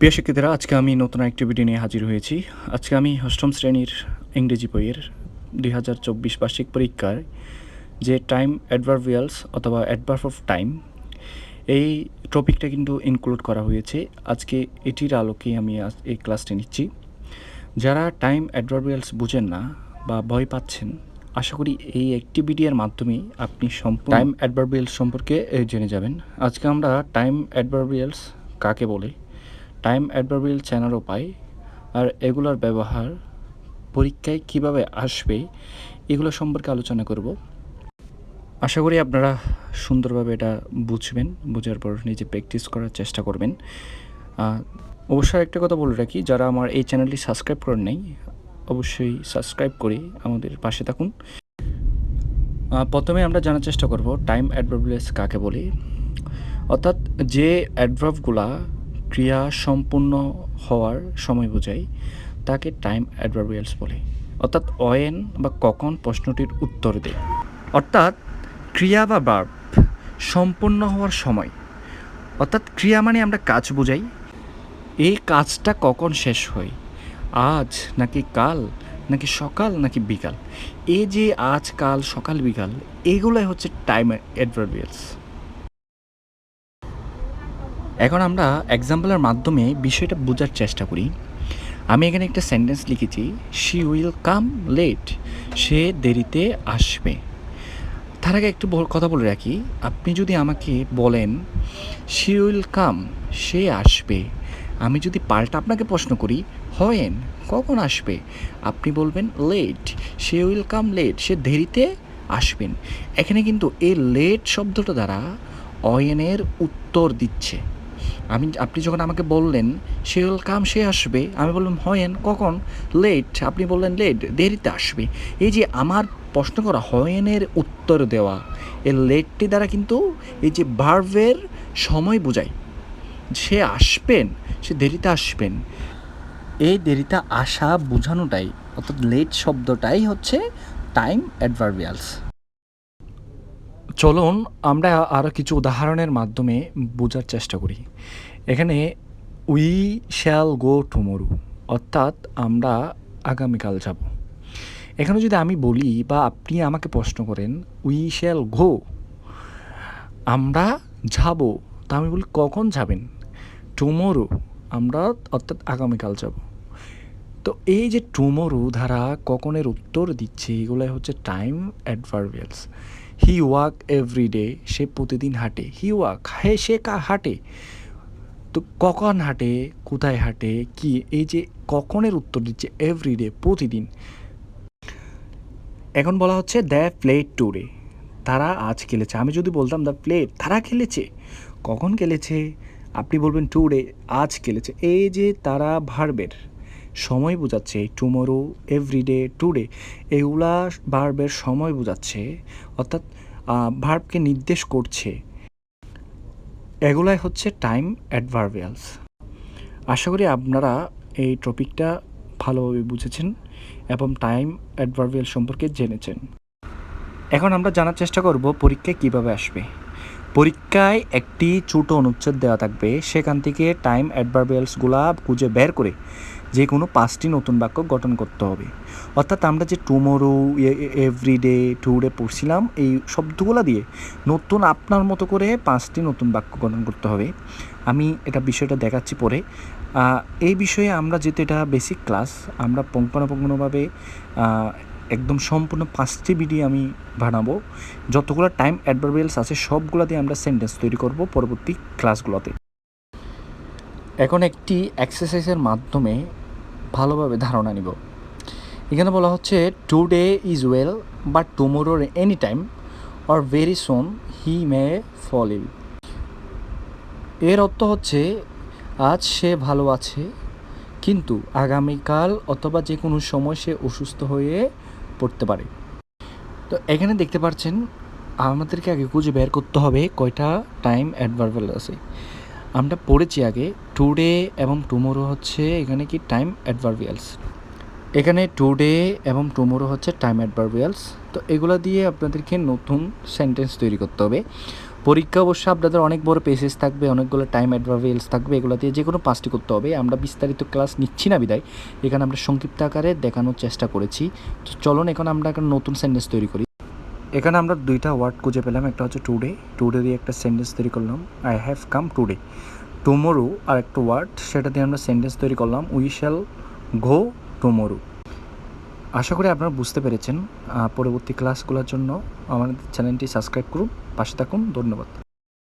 প্রিয় শিক্ষিতরা আজকে আমি নতুন অ্যাক্টিভিটি নিয়ে হাজির হয়েছি। আজকে আমি অষ্টম শ্রেণির ইংরেজি বইয়ের দুই হাজার চব্বিশ বার্ষিক পরীক্ষার যে টাইম অ্যাডভার্বিয়ালস অথবা অ্যাডভার্ভ অফ টাইম এই টপিকটা কিন্তু ইনক্লুড করা হয়েছে। আজকে এটির আলোকে আমি আজ এই ক্লাসটি নিচ্ছি। যারা টাইম অ্যাডভার্বিয়ালস বুঝেন না বা ভয় পাচ্ছেন আশা করি এই অ্যাক্টিভিটির মাধ্যমে আপনি সম্পূর্ণ টাইম অ্যাডভার্বিয়ালস সম্পর্কে জেনে যাবেন। আজকে আমরা টাইম অ্যাডভার্বিয়ালস কাকে বলে? টাইম অ্যাডভার্বিয়াল চেনারও পাই। আর এগুলোর ব্যবহার, পরীক্ষায় কীভাবে আসবে, এগুলো সম্পর্কে আলোচনা করব। আশা করি আপনারা সুন্দরভাবে এটা বুঝবেন, বোঝার পর নিজে প্র্যাকটিস করার চেষ্টা করবেন। অবশ্যই একটা কথা বলে রাখি, যারা আমার এই চ্যানেলটি সাবস্ক্রাইব করেন নাই, অবশ্যই সাবস্ক্রাইব করে আমাদের পাশে থাকুন। প্রথমে আমরা জানার চেষ্টা করব টাইম অ্যাডভার্বিয়ালস কাকে বলি? অর্থাৎ যে অ্যাডভার্বগুলা ক্রিয়া সম্পূর্ণ হওয়ার সময় বোঝায় তাকে টাইম অ্যাডভার্বিয়ালস বলে। অর্থাৎ অয়েন বা কখন প্রশ্নটির উত্তর দেয়। অর্থাৎ ক্রিয়া বা বার্ব সম্পূর্ণ হওয়ার সময়। অর্থাৎ ক্রিয়া মানে আমরা কাজ বোঝাই, এই কাজটা কখন শেষ হয়? আজ নাকি কাল, নাকি সকাল, নাকি বিকাল? এই যে আজ, কাল, সকাল, বিকাল, এগুলাই হচ্ছে টাইম অ্যাডভার্বিয়ালস এখন আমরা এক্সাম্পলের মাধ্যমে বিষয়টা বোঝার চেষ্টা করি। আমি এখানে একটা সেন্টেন্স লিখেছি শি উইল কাম লেট সে দেরিতে আসবে। তার আগে একটু কথা বলে রাখি। আপনি যদি আমাকে বলেন শি উইল কাম সে আসবে। আমি যদি পাল্টা আপনাকে প্রশ্ন করি, হয়েন, কখন আসবে? আপনি বলবেন লেট সে উইল কাম লেট সে দেরিতে আসবেন। এখানে কিন্তু এই লেট শব্দটা দ্বারা অয়েনের উত্তর দিচ্ছে। আমি, আপনি যখন আমাকে বললেন, সে উইল কাম সে আসবে, আমি বললাম, হয়েন, কখন? লেট। আপনি বললেন, লেট, দেরিতে আসবে। এই যে আমার প্রশ্ন করা হয়েনের উত্তর দেওয়া, এই লেটটি দ্বারা কিন্তু এই যে ভার্ভের সময় বোঝায়। সে আসবেন, সে দেরিতে আসবেন। এই দেরিতে আসা বোঝানোটাই, অর্থাৎ লেট শব্দটাই হচ্ছে টাইম অ্যাডভার্বিয়ালস চলুন আমরা আরও কিছু উদাহরণের মাধ্যমে বোঝার চেষ্টা করি। এখানে উই শ্যাল গো টুমোরো অর্থাৎ আমরা আগামীকাল যাব। এখানে যদি আমি বলি বা আপনি আমাকে প্রশ্ন করেন উই শ্যাল গো আমরা যাব, তা আমি বলি, কখন যাবেন? টুমোরো আমরা অর্থাৎ আগামীকাল যাব। তো এই যে টুমোরো ধারা কখনের উত্তর দিচ্ছে এগুলাই হচ্ছে time adverbials he walk every day সে প্রতিদিন হাঁটে। হি ওয়াক হে সে কা হাঁটে। তো কখন হাঁটে, কোথায় হাঁটে, কি, এই যে কখনের উত্তর দিচ্ছে এভরি ডে প্রতিদিন। এখন বলা হচ্ছে দ্য প্লে টুডে তারা আজ খেলেছে। আমি যদি বলতাম দ্য প্লে তারা খেলেছে? কখন খেলেছে? আপনি বলবেন টুডে আজ খেলেছে। এই যে তারা ভার্বের সময় বোঝাচ্ছে টুমোরো এভরিডে টুডে এগুলা ভার্বের সময় বোঝাচ্ছে, অর্থাৎ ভার্বকে নির্দেশ করছে। এগুলাই হচ্ছে টাইম অ্যাডভার্বিয়ালস আশা করি আপনারা এই টপিকটা ভালোভাবে বুঝেছেন এবং টাইম অ্যাডভার্বিয়াল সম্পর্কে জেনেছেন। এখন আমরা জানার চেষ্টা করব পরীক্ষায় কীভাবে আসবে। পরীক্ষায় একটি ছোট অনুচ্ছেদ দেওয়া থাকবে। সেখান থেকে টাইম অ্যাডভার্বিয়ালসগুলা খুঁজে বের করে যে কোনো পাঁচটি নতুন বাক্য গঠন করতে হবে। অর্থাৎ আমরা যে টুমোরো এভরিডে টুডে পড়ছিলাম এই শব্দগুলো দিয়ে নতুন আপনার মতো করে পাঁচটি নতুন বাক্য গঠন করতে হবে। আমি এটা বিষয়টা দেখাচ্ছি পরে। এই বিষয়ে আমরা যেহেতু এটা বেসিক ক্লাস আমরা পুঙ্খানুপুঙ্খভাবে আহ, একদম সম্পূর্ণ পাঁচটি ভিডিও আমি বানাবো। যতগুলো টাইম অ্যাডভার্বিয়ালস আছে সবগুলো দিয়ে আমরা সেন্টেন্স তৈরি করব পরবর্তী ক্লাসগুলোতে এখন একটি এক্সারসাইজের মাধ্যমে ভালোভাবে ধারণা নিব। এখানে বলা হচ্ছে today is well but টুমোরোর any time or very soon he may fall ill এর অর্থ হচ্ছে, আজ সে ভালো আছে, কিন্তু আগামীকাল অথবা যে কোনো সময় সে অসুস্থ হয়ে পড়তে পারে। তো এখানে দেখতে পাচ্ছেন, আমাদেরকে আগে খুঁজে বের করতে হবে কয়টা টাইম অ্যাডভার্বাল আছে। আমরা পড়েছি আগে টুডে এবং টুমোরো হচ্ছে এখানে কি টাইম অ্যাডভার্বিয়ালস এখানে টুডে এবং টুমোরো হচ্ছে টাইম অ্যাডভার্বিয়ালস তো এগুলো দিয়ে আপনাদেরকে নতুন সেন্টেন্স তৈরি করতে হবে। পরীক্ষা অবশ্য আপনাদের অনেক বড় পেসেস থাকবে, অনেকগুলো টাইম অ্যাডভার্বেলস থাকবে, এগুলো দিয়ে যে কোনো পাঁচটি করতে হবে। আমরা বিস্তারিত ক্লাস নিচ্ছি না বিদায়। এখানে আমরা সংক্ষিপ্ত আকারে দেখানোর চেষ্টা করেছি। তো চলুন এখন আমরা একটা নতুন সেন্টেন্স তৈরি করি। এখানে আমরা দুইটা ওয়ার্ড খুঁজে পেলাম, একটা হচ্ছে টুডে টুডে দিয়ে একটা সেন্টেন্স তৈরি করলাম I have come today tomorrow আর একটা ওয়ার্ড সেটা দিয়ে আমরা সেন্টেন্স তৈরি করলাম উই শ্যাল গো টুমোরো আশা করি আপনারা বুঝতে পেরেছেন পরবর্তী ক্লাসগুলোর জন্য আমাদের চ্যানেলটি সাবস্ক্রাইব করুন। পাশে থাকুন ধন্যবাদ।